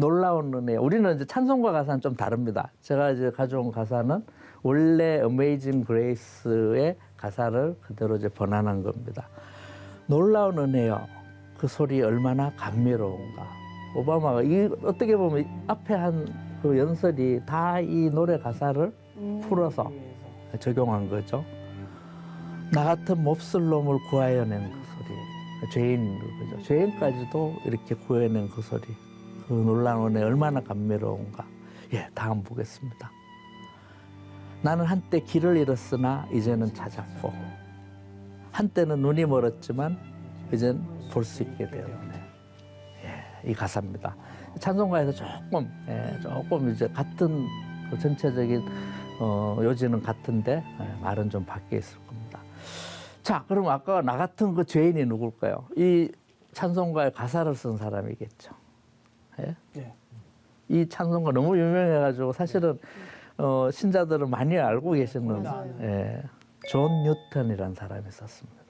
놀라운 은혜. 우리는 이제 찬송가 가사는 좀 다릅니다. 제가 이제 가져온 가사는 원래 Amazing Grace의 가사를 그대로 이제 번안한 겁니다. 놀라운 은혜요. 그 소리 얼마나 감미로운가. 오바마가 이 어떻게 보면 이 앞에 한 그 연설이 다 이 노래 가사를 풀어서 적용한 거죠. 나 같은 몹쓸 놈을 구하여낸 그 소리. 죄인 그죠. 죄인까지도 이렇게 구해낸 그 소리. 그 놀라운 은혜 얼마나 감미로운가. 예, 다음 보겠습니다. 나는 한때 길을 잃었으나 이제는 찾았고 한때는 눈이 멀었지만 이젠 볼 수 있게 되었네. 예, 이 가사입니다. 찬송가에서 조금 예, 조금 이제 같은 그 전체적인 어, 요지는 같은데 예, 말은 좀 바뀌어 있을 겁니다. 자, 그럼 아까 나 같은 그 죄인이 누굴까요? 이 찬송가의 가사를 쓴 사람이겠죠. 예? 네. 이 찬송가 너무 유명해가지고 사실은 어, 신자들은 많이 알고 계시는. 예, 존 뉴턴이라는 사람이 썼습니다.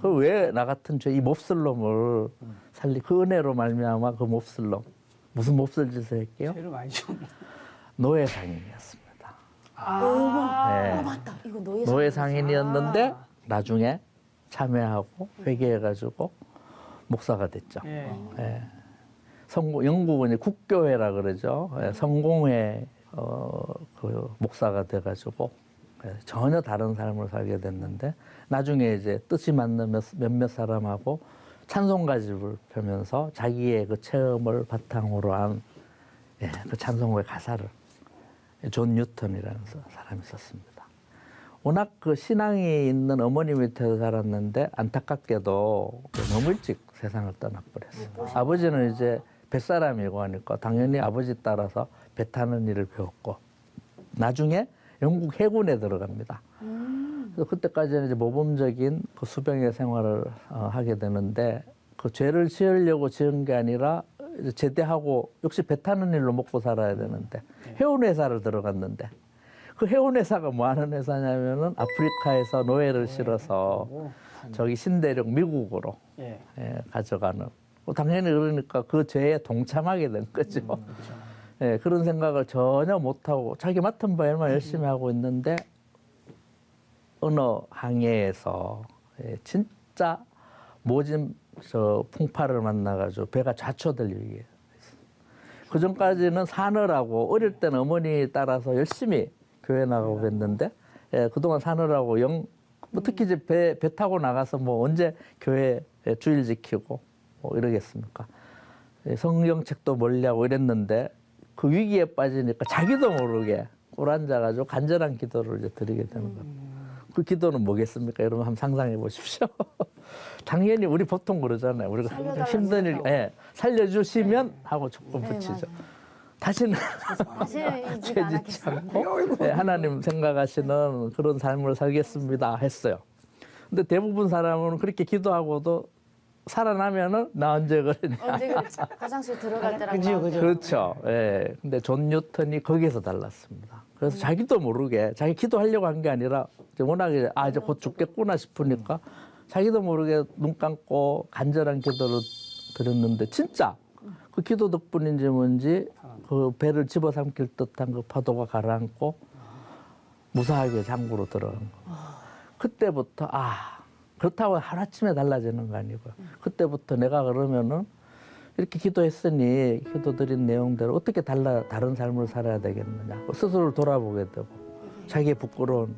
그왜 나 같은 죄, 이 몹쓸 놈을 살리 그 은혜로 말미암아 그 몹쓸 놈 무슨 몹쓸 짓을 했게요? 죄를 많이 좀. 노예 상인이었습니다. 아, 예. 어, 맞다. 이거 노예 노예 상인. 상인이었는데 아. 나중에 참여하고 회개해가지고 목사가 됐죠. 예. 예. 성공, 영국은 국교회라 그러죠. 예, 성공회 어, 그 목사가 돼가지고 예, 전혀 다른 삶을 살게 됐는데 나중에 이제 뜻이 맞는 몇, 몇몇 사람하고 찬송가 집을 펴면서 자기의 그 체험을 바탕으로 한 예, 그 찬송가의 가사를 존 뉴턴이라는 사- 사람이 썼습니다. 워낙 그 신앙이 있는 어머니 밑에서 자랐는데 안타깝게도 그 너무 일찍 세상을 떠나버렸어요. 아버지는 이제 뱃사람이고 하니까 당연히 아버지 따라서 배 타는 일을 배웠고 나중에 영국 해군에 들어갑니다. 그래서 그때까지는 이제 모범적인 그 수병의 생활을 어, 하게 되는데 그 죄를 지으려고 지은 게 아니라 제대하고 역시 배 타는 일로 먹고 살아야 되는데 해운 회사를 들어갔는데 그 해운 회사가 뭐 하는 회사냐면은 아프리카에서 노예를 실어서 저기 신대륙 미국으로 예. 예, 가져가는. 뭐 당연히 그러니까 그 죄에 동참하게 된 거죠. 예, 그런 생각을 전혀 못하고 자기 맡은 바에만 열심히 하고 있는데 어느 항해에서 예, 진짜 모진 저 풍파를 만나가지고 배가 좌초될 일이 그 전까지는 사느라고 어릴 때는 어머니 따라서 열심히 교회 나가고 그랬는데 예, 그동안 사느라고 영, 뭐 특히 이제 배, 배 타고 나가서 뭐 언제 교회 주일 지키고 뭐 이러겠습니까? 예, 성경책도 멀리하고 이랬는데 그 위기에 빠지니까 자기도 모르게 꿇앉아가지고 간절한 기도를 이제 드리게 되는 겁니다. 그 기도는 뭐겠습니까? 여러분 한번 상상해 보십시오. 당연히 우리 보통 그러잖아요. 우리가 힘든 일. 예, 살려주시면 하고 조금 네, 붙이죠. 맞아요. 다시는 죄짓지. 않고 예, 하나님 생각하시는 그런 삶을 살겠습니다 했어요. 근데 대부분 사람은 그렇게 기도하고도 살아나면은 나 언제 그러냐. 언제 그랬죠? 화장실 들어갈 때랑 그죠, 나올 그죠. 때. 그렇죠. 예. 근데 존 뉴턴이 거기에서 달랐습니다. 그래서 자기도 모르게 자기 기도하려고 한 게 아니라 이제 워낙에 아 이제 곧 죽겠구나 싶으니까 자기도 모르게 눈 감고 간절한 기도를 드렸는데 진짜 그 기도 덕분인지 뭔지 그 배를 집어삼킬 듯한 그 파도가 가라앉고 무사하게 장구로 들어간 거. 그때부터 아 그렇다고 하루아침에 달라지는 거 아니고요. 그때부터 내가 그러면은 이렇게 기도했으니 기도 드린 내용대로 어떻게 달라 다른 삶을 살아야 되겠느냐 스스로를 돌아보게 되고 자기의 부끄러운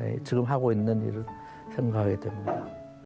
예, 지금 하고 있는 일을 생각하게 됩니다.